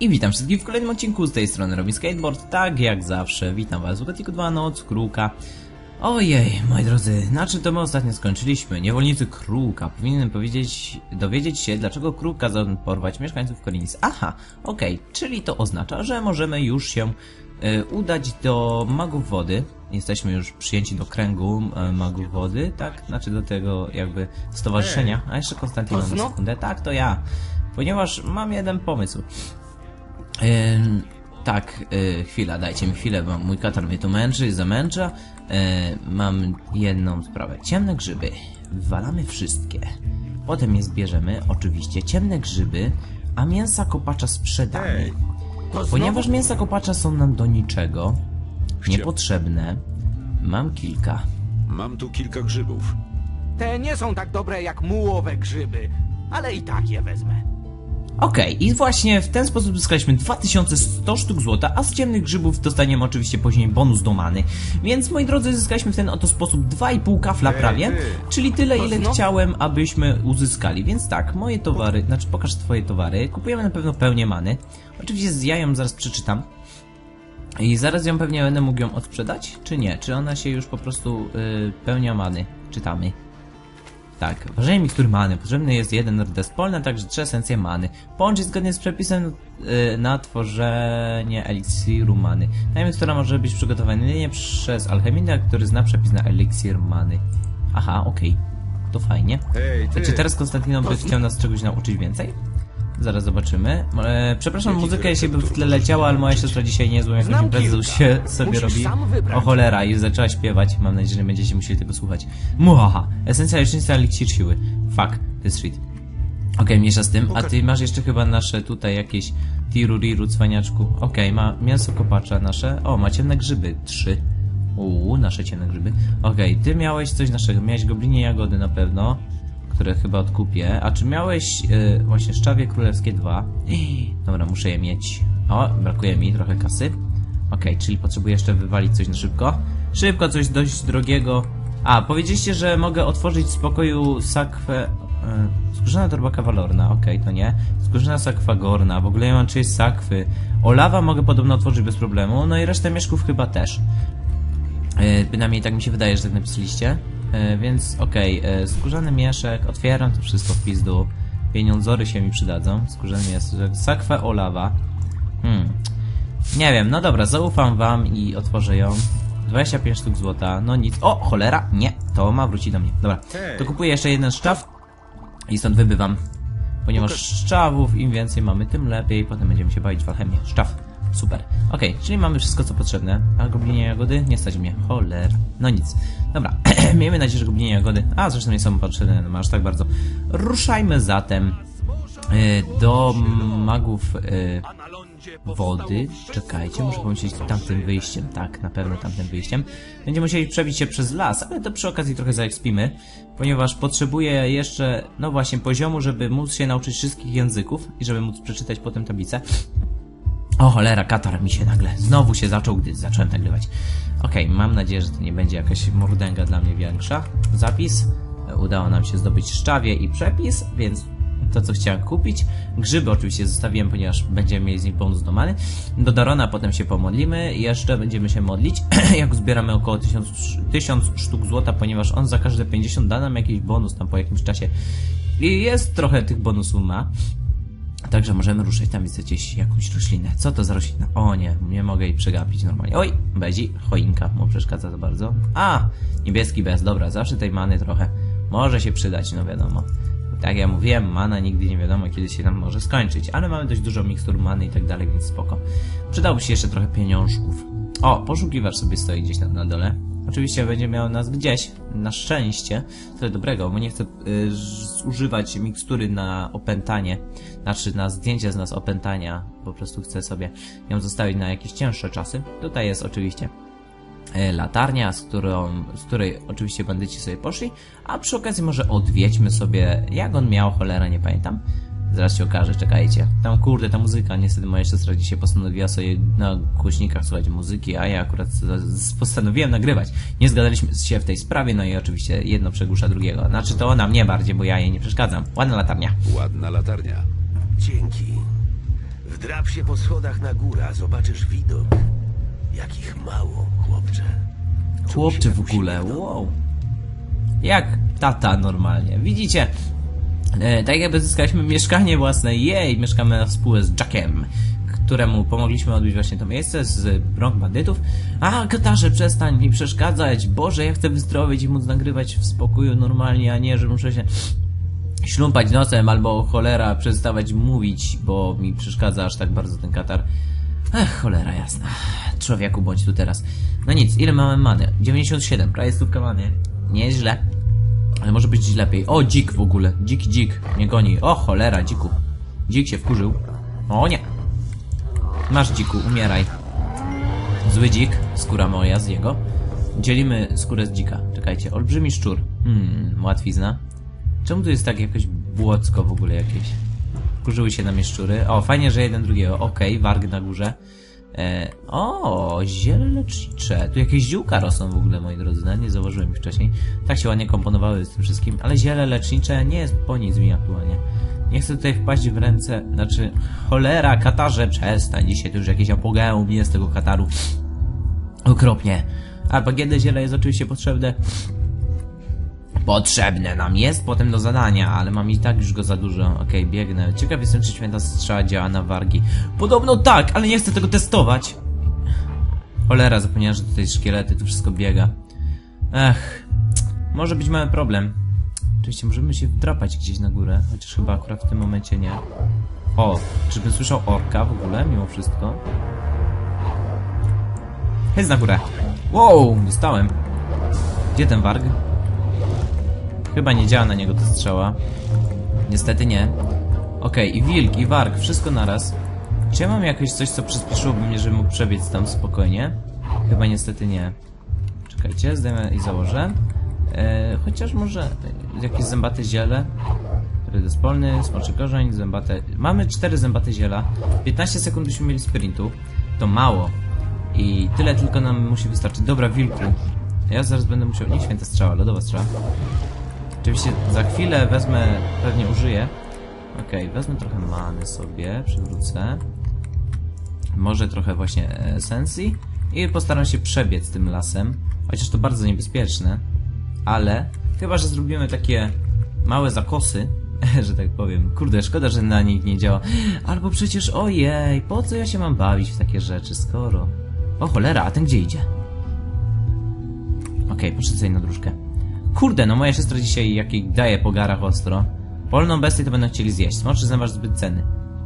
I witam wszystkich w kolejnym odcinku z tej strony Robi Skateboard, tak jak zawsze. Witam was w Gotiku 2 Noc Kruka. Ojej, moi drodzy, na czym to my ostatnio skończyliśmy? Niewolnicy Kruka. Powinienem powiedzieć, dowiedzieć się, dlaczego Kruk kazał porwać mieszkańców Korinis. Aha, okej, czyli to oznacza, że możemy już się e, udać do magów wody. Jesteśmy już przyjęci do kręgu e, magów wody, tak? Znaczy do tego jakby stowarzyszenia. A jeszcze Konstantin To na sekundę. Tak, to ja. Ponieważ mam jeden pomysł. Tak, y, chwila, dajcie mi chwilę, bo mój katar mnie tu męczy, zamęcza. Y, mam jedną sprawę. Ciemne grzyby. Wywalamy wszystkie. Potem je zbierzemy, oczywiście, ciemne grzyby, a mięsa kopacza sprzedamy. Ponieważ mięsa kopacza są nam do niczego, niepotrzebne, mam kilka. Mam tu kilka grzybów. Te nie są tak dobre jak mułowe grzyby, ale i tak je wezmę. Okej, i właśnie w ten sposób zyskaliśmy 2100 sztuk złota, a z ciemnych grzybów dostaniemy oczywiście później bonus do many. Więc moi drodzy, zyskaliśmy w ten oto sposób 2,5 kafla prawie, czyli tyle ile chciałem, abyśmy uzyskali. Więc tak, moje towary, znaczy pokaż twoje towary, kupujemy na pewno pełnię many. Oczywiście z jają zaraz przeczytam. I zaraz ją pewnie będę mógł ją odsprzedać, czy nie? Czy ona się już po prostu y, pełnia many? Czytamy. Tak, ważenie mikstury many. Potrzebny jest jeden rdes polny, a także trzy esencje many. Połączyć zgodnie z przepisem y, na tworzenie eliksiru many. Ta mikstura może być przygotowana jedynie przez alchemika, który zna przepis na eliksir many. Aha, okej. To fajnie. Hej, ty! Czy teraz Konstantino by chciał nas czegoś nauczyć więcej? Zaraz zobaczymy. E, przepraszam muzykę, jeśli by w tle leciała, ale moja siostra dzisiaj niezłą jakąś imprezę się sobie robi. O cholera, i zaczęła śpiewać. Mam nadzieję, że nie będziecie musieli tego słuchać. Muhaha. Esencja lecznictwa eliksir siły. Fuck, this shit. Okej, mniejsza z tym. A ty masz jeszcze chyba nasze tutaj jakieś tiruriru, cwaniaczku. Okej, ma mięso kopacza nasze. O, ma ciemne grzyby. Trzy. Uuu, nasze ciemne grzyby. Okej, ty miałeś coś naszego. Miałeś goblinie jagody na pewno, które chyba odkupię. A czy miałeś y, właśnie szczawie królewskie dwa? Dobra, muszę je mieć. O, brakuje mi trochę kasy. Okej, czyli potrzebuję jeszcze wywalić coś na szybko. Szybko, coś dość drogiego. A, powiedzieliście, że mogę otworzyć z pokoju sakwę... Yy, skórzana torba kawalorna, okej, to nie. Skórzana sakwa gorna, w ogóle ja mam czyjeś sakwy. Olawa mogę podobno otworzyć bez problemu, no i resztę mieszków chyba też. Yy, bynajmniej tak mi się wydaje, że tak napisaliście. Yy, więc okej, yy, skórzany mieszek, otwieram to wszystko w pizdu. Pieniądzory się mi przydadzą. Skórzany mieszek, sakwa olawa. Hmm. Nie wiem, no dobra, zaufam wam i otworzę ją. 25 sztuk złota, no nic. O, cholera! Nie, to ma wrócić do mnie. Dobra, to kupuję jeszcze jeden szczaw i stąd wybywam. Ponieważ szczawów im więcej mamy, tym lepiej. Potem będziemy się bawić w alchemię. Szczaw. Super. Okej, czyli mamy wszystko co potrzebne. A goblinie jagody? Nie stać mnie. Cholera. No nic. Dobra, miejmy nadzieję, że goblinie jagody... A, zresztą nie są potrzebne no, aż tak bardzo. Ruszajmy zatem y, do magów... y, wody. Czekajcie, muszę pomyśleć tamtym wyjściem. Tak, na pewno tamtym wyjściem. Będziemy musieli przebić się przez las, ale to przy okazji trochę zaekspimy, ponieważ potrzebuję jeszcze, no właśnie, poziomu, żeby móc się nauczyć wszystkich języków i żeby móc przeczytać potem tablicę. O cholera, katar mi się nagle znowu się zaczął, gdy zacząłem nagrywać. Okej, mam nadzieję, że to nie będzie jakaś mordęga dla mnie większa. Zapis. Udało nam się zdobyć szczawie i przepis, więc to co chciałem kupić. Grzyby oczywiście zostawiłem, ponieważ będziemy mieli z nich bonus do many. Do Darona potem się pomodlimy. Jeszcze będziemy się modlić, jak zbieramy około 1000, 1000 sztuk złota, ponieważ on za każde 50 da nam jakiś bonus tam po jakimś czasie. I jest trochę tych bonusów ma. Także możemy ruszyć tam widzę gdzieś jakąś roślinę. Co to za roślina? O nie, nie mogę jej przegapić normalnie. Oj, bezi, choinka mu przeszkadza za bardzo. A, niebieski bez, dobra, zawsze tej many trochę może się przydać, no wiadomo. Tak ja mówiłem, mana nigdy nie wiadomo kiedy się nam może skończyć, ale mamy dość dużo mikstur many i tak dalej, więc spoko. Przydałoby się jeszcze trochę pieniążków. O, poszukiwacz sobie stoi gdzieś tam na dole. Oczywiście będzie miał nas gdzieś, na szczęście, tyle dobrego, bo nie chcę y, zużywać mikstury na opętanie, znaczy na zdjęcie z nas opętania, po prostu chcę sobie ją zostawić na jakieś cięższe czasy. Tutaj jest oczywiście e, latarnia, z, którą, z której oczywiście bandyci sobie poszli, a przy okazji może odwiedźmy sobie, jak on miał, cholera, nie pamiętam. Zaraz się okaże, czekajcie. Tam kurde, ta muzyka, niestety moja siostra dzisiaj postanowiła sobie na głośnikach słuchać muzyki, a ja akurat postanowiłem nagrywać. Nie zgadaliśmy się w tej sprawie, no i oczywiście jedno przegłusza drugiego. Znaczy to ona mnie bardziej, bo ja jej nie przeszkadzam. Ładna latarnia. Ładna latarnia. Dzięki. Wdrap się po schodach na górę, zobaczysz widok. Jakich mało, chłopcze. Chłopcze w ogóle, wow. Jak tata normalnie. Widzicie? E, tak jakby zyskaliśmy mieszkanie własne. Jej, mieszkamy na współce z Jackiem, któremu pomogliśmy odbić właśnie to miejsce z rąk bandytów. A, katarze, przestań mi przeszkadzać. Boże, ja chcę wyzdrowieć i móc nagrywać w spokoju normalnie, a nie, że muszę się ślumpać nosem albo cholera przestawać mówić, bo mi przeszkadza aż tak bardzo ten katar. Ech, cholera jasna. Człowieku, bądź tu teraz. No nic, ile mamy many? 97, prawie stówka many. Nie jest źle. Ale może być lepiej. O, dzik w ogóle. Dzik, dzik. Nie goni. O, cholera, dziku. Dzik się wkurzył. O nie. Masz dziku, umieraj. Zły dzik, skóra moja z jego. Dzielimy skórę z dzika. Czekajcie, olbrzymi szczur. Hmm, łatwizna. Czemu tu jest tak jakoś błocko w ogóle jakieś? Kurzyły się na mnie szczury. O, fajnie, że jeden drugiego. Okej, warg na górze. E, o, ziele lecznicze. Tu jakieś ziółka rosną w ogóle, moi drodzy. No, nie zauważyłem ich wcześniej. Tak się ładnie komponowały z tym wszystkim. Ale ziele lecznicze nie jest po nic mi aktualnie. Nie chcę tutaj wpaść w ręce, znaczy, cholera, katarze, przestań. Dzisiaj to już jakieś apogeum jest tego kataru. Okropnie. A bagienne ziele jest oczywiście potrzebne. Potrzebne nam jest potem do zadania, ale mam i tak już go za dużo. Okej, biegnę. Ciekaw jestem, czy święta strzała działa na wargi. Podobno tak, ale nie chcę tego testować. Cholera, zapomniałem, że tutaj szkielety, tu wszystko biega. Ech, może być mały problem. Oczywiście możemy się wdrapać gdzieś na górę, chociaż chyba akurat w tym momencie nie. O, czybym słyszał orka w ogóle, mimo wszystko? Jest na górę. Wow, dostałem. Gdzie ten warg? Chyba nie działa na niego ta strzała. Niestety nie. Okej, i wilk, i warg, wszystko naraz. Czy ja mam jakieś coś, co przyspieszyłoby mnie, żebym mógł przebiec tam spokojnie? Chyba niestety nie. Czekajcie, zdejmę i założę. E, chociaż może jakieś zębate ziele. Rydys polny, smoczy korzeń, zębate... Mamy cztery zębate ziela. 15 sekund byśmy mieli sprintu. To mało. I tyle tylko nam musi wystarczyć. Dobra, wilku. Ja zaraz będę musiał... Nie święta strzała, lodowa strzała. Oczywiście za chwilę wezmę, pewnie użyję. Okej, wezmę trochę many sobie, przywrócę. Może trochę właśnie esencji. I postaram się przebiec tym lasem. Chociaż to bardzo niebezpieczne. Ale, chyba że zrobimy takie małe zakosy, że tak powiem. Kurde, szkoda, że na nich nie działa. Albo przecież, ojej, po co ja się mam bawić w takie rzeczy, skoro... O cholera, a ten gdzie idzie? Okej, okay, sobie na dróżkę. Kurde, no moja siostra dzisiaj jakiej daje po garach ostro. Polną bestię to będą chcieli zjeść. Smoczy zębasz zbyt ceny.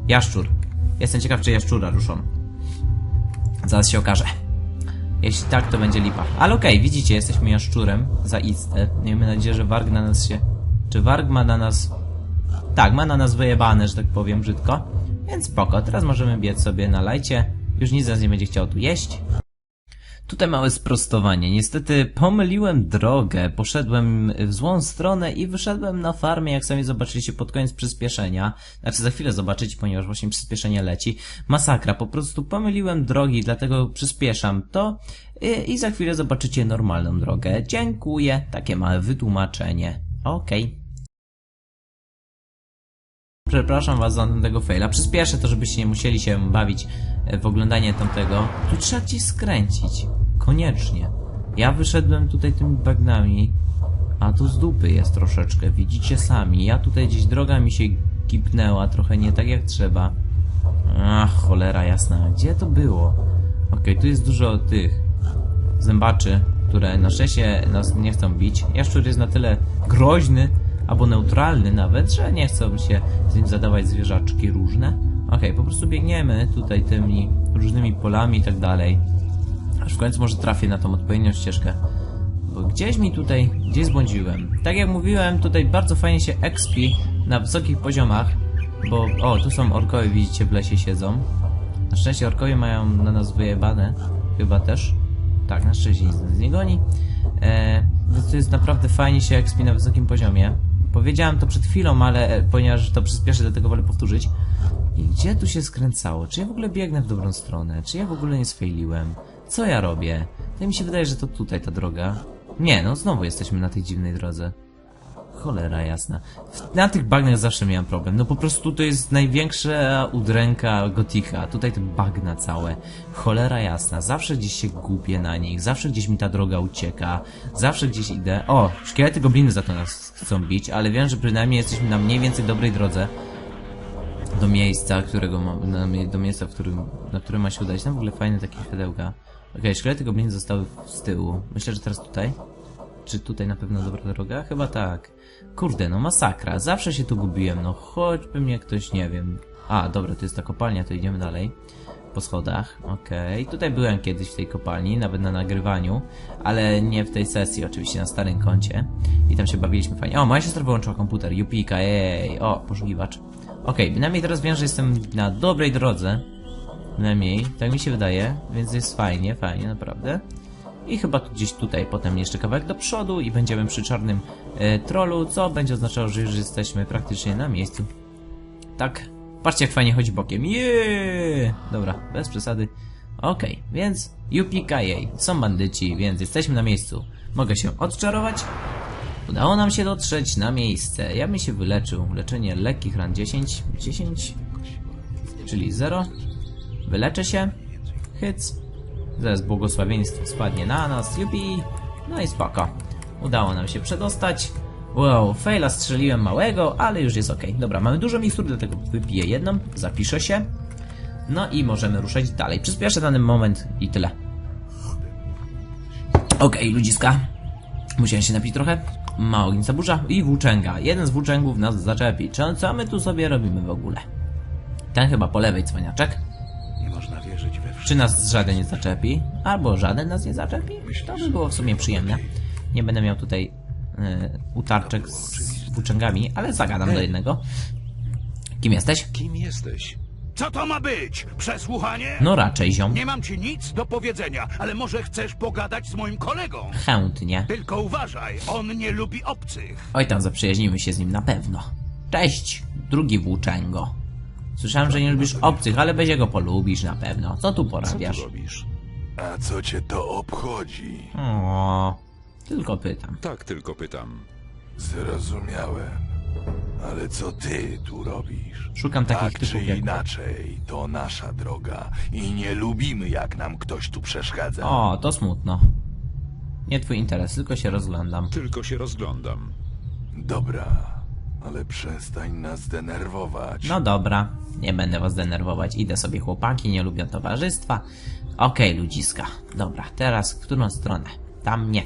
Jaszczur. Jestem ciekaw, czy jaszczura ruszą. Zaraz się okaże. Jeśli tak, to będzie lipa. Ale okej, okay, widzicie, jesteśmy jaszczurem. Zaiste. Miejmy nadzieję, że warg na nas się... Czy warg ma na nas... Tak, ma na nas wyjebane, że tak powiem brzydko. Więc spoko, teraz możemy biec sobie na lajcie. Już nic z nas nie będzie chciał tu jeść. Tutaj małe sprostowanie. Niestety pomyliłem drogę, poszedłem w złą stronę i wyszedłem na farmie, jak sami zobaczyliście pod koniec przyspieszenia. Znaczy za chwilę zobaczycie, ponieważ właśnie przyspieszenie leci. Masakra, po prostu pomyliłem drogi, dlatego przyspieszam to i, i za chwilę zobaczycie normalną drogę. Dziękuję, takie małe wytłumaczenie. Okej. Okay. Przepraszam was za tego faila. Przyspieszę to, żebyście nie musieli się bawić w oglądanie tamtego. Tu trzeba gdzieś skręcić. Koniecznie. Ja wyszedłem tutaj tymi bagnami, a tu z dupy jest troszeczkę. Widzicie sami. Ja tutaj gdzieś droga mi się kipnęła, trochę nie tak jak trzeba. Ach, cholera jasna. Gdzie to było? Okay, tu jest dużo tych zębaczy, które na szczęście nas nie chcą bić. Jaszczur jest na tyle groźny, albo neutralny nawet, że nie chcą się z nim zadawać zwierzaczki różne. Okej, okay, po prostu biegniemy tutaj tymi różnymi polami i tak dalej. Aż w końcu może trafię na tą odpowiednią ścieżkę. Bo gdzieś mi tutaj, gdzieś zbłądziłem. Tak jak mówiłem, tutaj bardzo fajnie się expi na wysokich poziomach, bo, o, tu są orkowie, widzicie, w lesie siedzą. Na szczęście orkowie mają na nas wyjebane, chyba też. Tak, na szczęście nic nas nie goni. Eee, więc to jest naprawdę fajnie się expi na wysokim poziomie. Powiedziałem to przed chwilą, ale e, ponieważ to przyspieszy, dlatego wolę powtórzyć. I gdzie tu się skręcało? Czy ja w ogóle biegnę w dobrą stronę? Czy ja w ogóle nie sfailiłem? Co ja robię? To mi się wydaje, że to tutaj ta droga. Nie, no znowu jesteśmy na tej dziwnej drodze. Cholera jasna. Na tych bagnach zawsze miałem problem. No po prostu to jest największa udręka gotika. Tutaj te bagna całe. Cholera jasna. Zawsze gdzieś się gubię na nich. Zawsze gdzieś mi ta droga ucieka. Zawsze gdzieś idę. O, szkielety gobliny za to nas chcą bić, ale wiem, że przynajmniej jesteśmy na mniej więcej dobrej drodze do miejsca, którego do miejsca, w którym, na którym ma się udać. Tam w ogóle fajne takie światełka. Okej, szkielety gobliny zostały z tyłu. Myślę, że teraz tutaj. Czy tutaj na pewno dobra droga? Chyba tak. Kurde, no masakra. Zawsze się tu gubiłem, no choćby mnie ktoś, nie wiem. A, dobra, to jest ta kopalnia, to idziemy dalej. Po schodach, okej. Tutaj byłem kiedyś w tej kopalni, nawet na nagrywaniu, ale nie w tej sesji, oczywiście na starym koncie. I tam się bawiliśmy fajnie. O, moja siostra wyłączyła komputer, Jupika, ej, o, poszukiwacz. Okej, bynajmniej teraz wiem, że jestem na dobrej drodze. Bynajmniej, tak mi się wydaje, więc jest fajnie, fajnie, naprawdę. I chyba gdzieś tutaj, potem jeszcze kawałek do przodu i będziemy przy czarnym e, trollu, co będzie oznaczało, że już jesteśmy praktycznie na miejscu. Tak, patrzcie jak fajnie chodzi bokiem. Jeee! Dobra, bez przesady. Okej, więc jej, są bandyci, więc jesteśmy na miejscu. Mogę się odczarować. Udało nam się dotrzeć na miejsce. Ja bym się wyleczył. Leczenie lekkich ran 10. 10. Czyli 0. Wyleczę się. Hyc. Zaraz błogosławieństwo spadnie na nas. Jupi. No i spoko. Udało nam się przedostać. Wow, faila strzeliłem małego, ale już jest ok. Dobra, mamy dużo mikstur, dlatego wypiję jedną, zapiszę się. No i możemy ruszać dalej. Przyspieszę dany moment i tyle. Okej, ludziska. Musiałem się napić trochę. Ma ognica burza i włóczęga. Jeden z włóczęgów nas zaczepi. Co my tu sobie robimy w ogóle? Ten chyba po lewej cwaniaczek. Czy nas żaden nie zaczepi? Albo żaden nas nie zaczepi? To by było w sumie przyjemne. Nie będę miał tutaj y, utarczek z włóczęgami, ale zagadam do jednego. Kim jesteś? Kim jesteś? Co to ma być? Przesłuchanie? No raczej ziom. Nie mam ci nic do powiedzenia, ale może chcesz pogadać z moim kolegą? Chętnie. Tylko uważaj, on nie lubi obcych. Oj tam zaprzyjaźnimy się z nim na pewno. Cześć, drugi włóczęgo. Słyszałem, że nie lubisz obcych, ale będzie go polubisz na pewno. Co tu Co porabiasz? tu robisz? A co cię to obchodzi? O, tylko pytam. Tak tylko pytam. Zrozumiałem. Ale co ty tu robisz? Szukam takich tak czy typów jak... inaczej, to nasza droga i nie lubimy jak nam ktoś tu przeszkadza. O, to smutno. Nie twój interes, tylko się rozglądam. Tylko się rozglądam. Dobra, ale przestań nas denerwować. No dobra, nie będę was denerwować. Idę sobie chłopaki, nie lubią towarzystwa. Okej, ludziska. Dobra, teraz w którą stronę? Tam nie.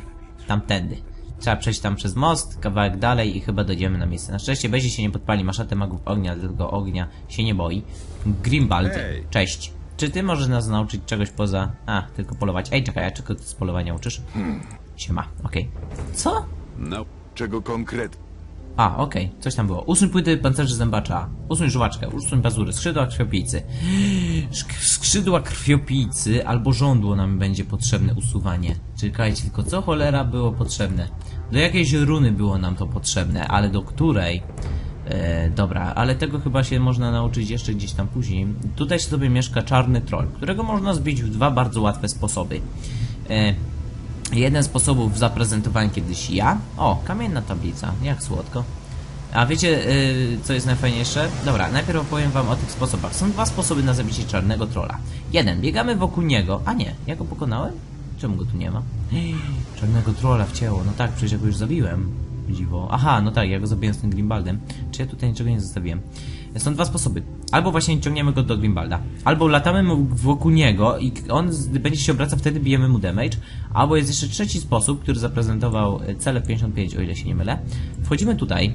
Tamtędy. Trzeba przejść tam przez most, kawałek dalej i chyba dojdziemy na miejsce. Na szczęście Bezi się nie podpali, maszatę magów ognia, dlatego ognia się nie boi. Grimbald, Hej. cześć. Czy ty możesz nas nauczyć czegoś poza... A, tylko polować. Ej, czekaj, a czego ty z polowania uczysz? Siema, okej. Co? No, Czego konkretnie? A, okej, coś tam było. Usuń płyty pancerzy zębacza. Usuń żuwaczkę, usuń pazury, skrzydła krwiopijcy. Skrzydła krwiopijcy albo żądło nam będzie potrzebne usuwanie. Czekajcie, tylko co cholera było potrzebne? Do jakiejś runy było nam to potrzebne, ale do której? E, dobra, ale tego chyba się można nauczyć jeszcze gdzieś tam później. Tutaj sobie mieszka czarny troll, którego można zbić w dwa bardzo łatwe sposoby. E, Jeden z sposobów zaprezentowałem kiedyś ja. O, kamienna tablica, jak słodko. A wiecie, yy, co jest najfajniejsze? Dobra, najpierw opowiem wam o tych sposobach. Są dwa sposoby na zabicie czarnego trolla. Jeden, biegamy wokół niego. A nie, ja go pokonałem? Czemu go tu nie ma? Czarnego trolla wcięło. No tak, przecież ja go już zabiłem. Dziwo. Aha, no tak, ja go zabiłem z tym Grimbaldem. Czy ja tutaj niczego nie zostawiłem? Są dwa sposoby. Albo właśnie ciągniemy go do Grimbalda, albo latamy wokół niego i on będzie się obracał, wtedy bijemy mu damage. Albo jest jeszcze trzeci sposób, który zaprezentował e, cele 55, o ile się nie mylę. Wchodzimy tutaj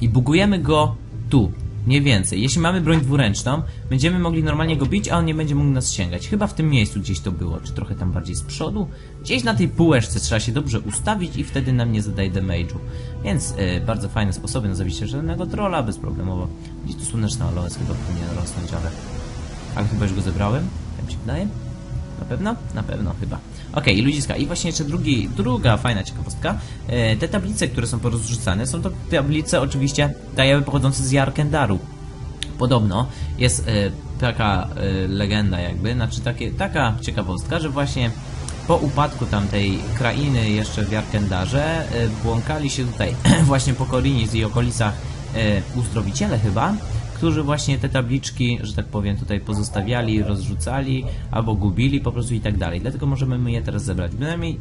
i bugujemy go tu. Nie więcej. Jeśli mamy broń dwuręczną, będziemy mogli normalnie go bić, a on nie będzie mógł nas sięgać. Chyba w tym miejscu gdzieś to było, czy trochę tam bardziej z przodu. Gdzieś na tej półeczce trzeba się dobrze ustawić i wtedy nam nie zadaje damage'u. Więc e, bardzo fajne sposoby na zabicie żadnego trolla, bezproblemowo. Gdzieś tu słoneczna aloes chyba powinien rosnąć, ale... Ale chyba już go zebrałem? Tak mi się wydaje? Na pewno? Na pewno chyba. Okej, ludziska. I właśnie jeszcze drugi, druga fajna ciekawostka. E, te tablice, które są porozrzucane, są to tablice oczywiście tajowe pochodzące z Jarkendaru. Podobno jest e, taka e, legenda jakby, znaczy takie, taka ciekawostka, że właśnie po upadku tamtej krainy jeszcze w Jarkendarze błąkali się tutaj właśnie po Korinis i okolicach uzdrowiciele chyba, którzy właśnie te tabliczki, że tak powiem, tutaj pozostawiali, rozrzucali albo gubili po prostu i tak dalej. Dlatego możemy my je teraz zebrać. Bynajmniej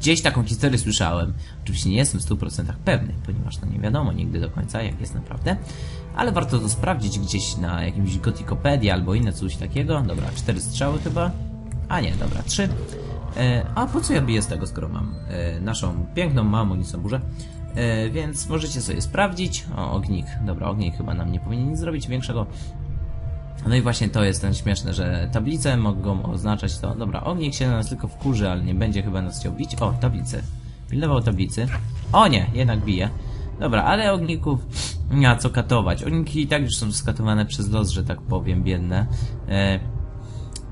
Gdzieś taką historię słyszałem. Oczywiście nie jestem w 100% pewny, ponieważ to nie wiadomo nigdy do końca, jak jest naprawdę. Ale warto to sprawdzić gdzieś na jakimś Gotikopedia albo inne coś takiego. Dobra, cztery strzały chyba. A nie, dobra, trzy. E, a po co ja biję z tego, skoro mam e, naszą piękną mamą burzę? E, więc możecie sobie sprawdzić. O, ognik. Dobra, ognik chyba nam nie powinien nic zrobić większego. No i właśnie to jest ten śmieszne, że tablice mogą oznaczać to. Dobra, ognik się na nas tylko wkurzy, ale nie będzie chyba nas chciał bić. O, tablice. Pilnował tablicy. O nie, jednak bije. Dobra, ale ogników nie ma co katować. Ogniki i tak już są skatowane przez los, że tak powiem, biedne. E,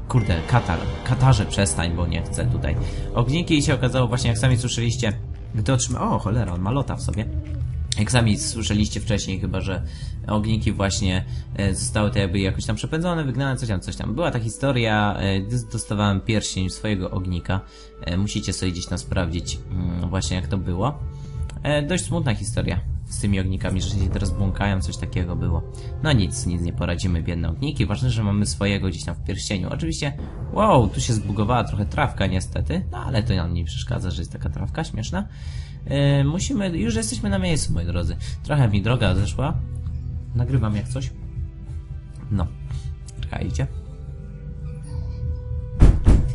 kurde, katar. Katarze przestań, bo nie chcę tutaj. Ogniki się okazało właśnie, jak sami słyszeliście, gdy otrzyma... O, cholera, on ma lota w sobie. Jak sami słyszeliście wcześniej chyba, że ogniki właśnie e, zostały to jakby jakoś tam przepędzone, wygnane, coś tam, coś tam. Była ta historia, e, dostawałem pierścień swojego ognika. E, Musicie sobie gdzieś tam sprawdzić mm, właśnie jak to było. Dość smutna historia z tymi ognikami, że się teraz błąkają, coś takiego było. No nic, nic nie poradzimy, biedne ogniki. Ważne, że mamy swojego gdzieś tam w pierścieniu. Oczywiście, wow, tu się zbugowała trochę trawka niestety, no ale to nam nie przeszkadza, że jest taka trawka śmieszna. E, musimy, już jesteśmy na miejscu, moi drodzy. Trochę mi droga zeszła. Nagrywam jak coś. No, czekajcie.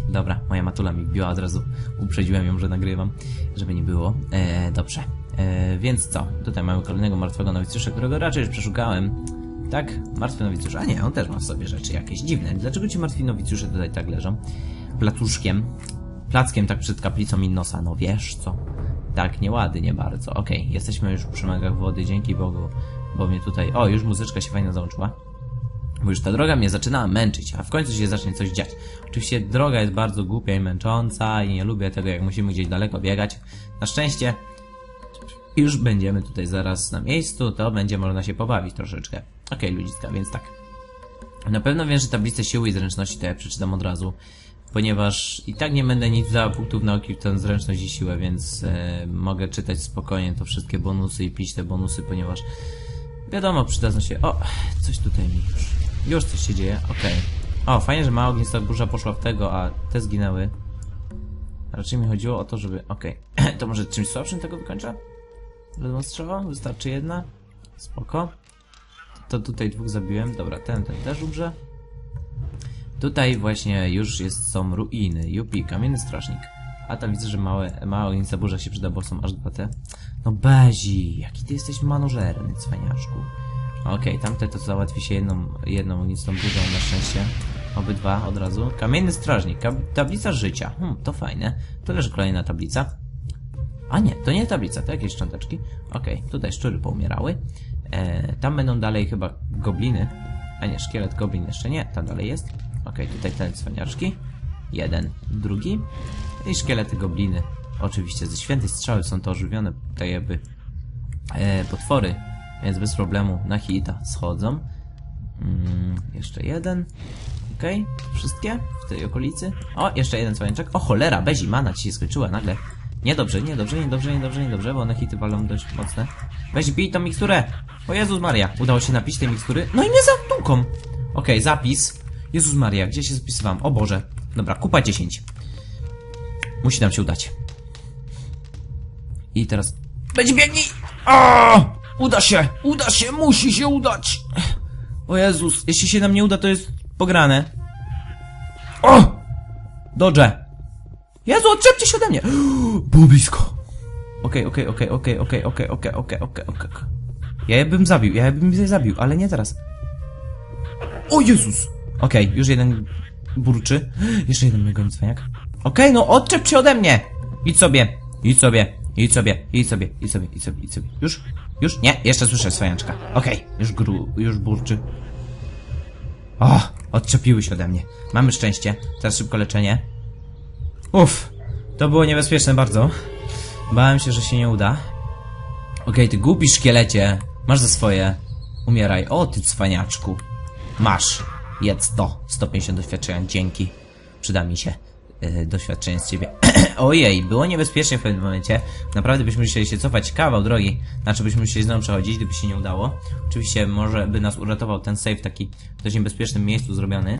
Dobra, moja matula mi wbiła od razu. Uprzedziłem ją, że nagrywam, żeby nie było. E, dobrze. E, więc co? Tutaj mamy kolejnego martwego nowicjusza, którego raczej już przeszukałem. Tak? Martwy nowicjusz. A nie, on też ma w sobie rzeczy jakieś dziwne. Dlaczego ci martwi nowicjusze tutaj tak leżą? Placuszkiem. Plackiem tak przed kaplicą Innosa. No wiesz co? Tak, nieładnie bardzo. Okej, jesteśmy już przy magach wody, dzięki Bogu, bo mnie tutaj... O, już muzyczka się fajnie załączyła. Bo już ta droga mnie zaczynała męczyć, a w końcu się zacznie coś dziać. Oczywiście droga jest bardzo głupia i męcząca i nie lubię tego, jak musimy gdzieś daleko biegać. Na szczęście już będziemy tutaj zaraz na miejscu, to będzie można się pobawić troszeczkę. Okej, ludziska, więc tak. Na pewno wiem, że tablicę siły i zręczności to ja przeczytam od razu, ponieważ i tak nie będę nic dawał punktów nauki w tę zręczność i siłę, więc e, mogę czytać spokojnie to wszystkie bonusy i pić te bonusy, ponieważ wiadomo, przydadzą się... O, coś tutaj mi już... Już coś się dzieje, okej. O, fajnie, że mała ognista burza poszła w tego, a te zginęły. Raczej mi chodziło o to, żeby... Okej. to może czymś słabszym tego wykończę? Ledwo strzała? Wystarczy jedna? Spoko. To tutaj dwóch zabiłem. Dobra, ten, ten też umrze. Tutaj właśnie już jest, są ruiny. Jupi, kamienny strażnik. A tam widzę, że małe, mała ognicza burza się przyda, bo są aż dwa te. No Bezi, jaki ty jesteś manożerny, cwaniaszku. Okej, tamte to załatwi się jedną, jedną ognicą burzą na szczęście. Obydwa od razu. Kamienny strażnik, tablica życia. Hmm, to fajne. Tu leży kolejna tablica. A nie, to nie tablica, to jakieś szcząteczki. Okej, tutaj szczury poumierały. E, tam będą dalej chyba gobliny. A nie, szkielet goblin jeszcze nie, tam dalej jest. Okej, tutaj te cwaniaczki. Jeden, drugi. I szkielety gobliny. Oczywiście ze świętej strzały są to ożywione tutaj jakby e, potwory, więc bez problemu na hita schodzą. Mm, jeszcze jeden. Okej, wszystkie w tej okolicy. O, jeszcze jeden cwaniaczek. O cholera, bezi, mana ci się skończyła nagle. Niedobrze, niedobrze, niedobrze, niedobrze, niedobrze, bo one hity walą dość mocne. Weź bij tą miksturę! O Jezus Maria, udało się napić tej mikstury. No i nie za długą. Okej, zapis. Jezus Maria, gdzie się zapisywałem? O Boże. Dobra, kupa 10. Musi nam się udać. I teraz... Będzie biegnij! Uda się! Uda się! Musi się udać! O Jezus, jeśli się nam nie uda, to jest pograne. O! Dodge! Jezu, odczepcie się ode mnie! Było blisko. Okej, okej, okej, okej, okej, okej, okej, okej, okej, okej. Ja je bym zabił, ja bym je zabił, ale nie teraz. O Jezus! Okej, już jeden burczy. Jeszcze jeden mnie goni cwaniak. Okej, no odczep się ode mnie! Idź sobie, idź sobie, idź sobie, idź sobie, idź sobie, idź sobie, idź sobie. Już? Już? Nie, jeszcze słyszę cwaniaczka. Okej, już gru, już burczy. O, odczepiły się ode mnie. Mamy szczęście. Teraz szybko leczenie. Uff, to było niebezpieczne bardzo. Bałem się, że się nie uda. Okej, ty głupi szkielecie. Masz za swoje. Umieraj. O, ty cwaniaczku. Masz. Jedz to. 150 doświadczenia. Dzięki. Przyda mi się. e, doświadczenie z ciebie. Ojej, było niebezpiecznie w pewnym momencie. Naprawdę byśmy musieli się cofać kawał drogi. Znaczy byśmy musieli znowu przechodzić, gdyby się nie udało. Oczywiście może by nas uratował ten save taki w dość niebezpiecznym miejscu zrobiony.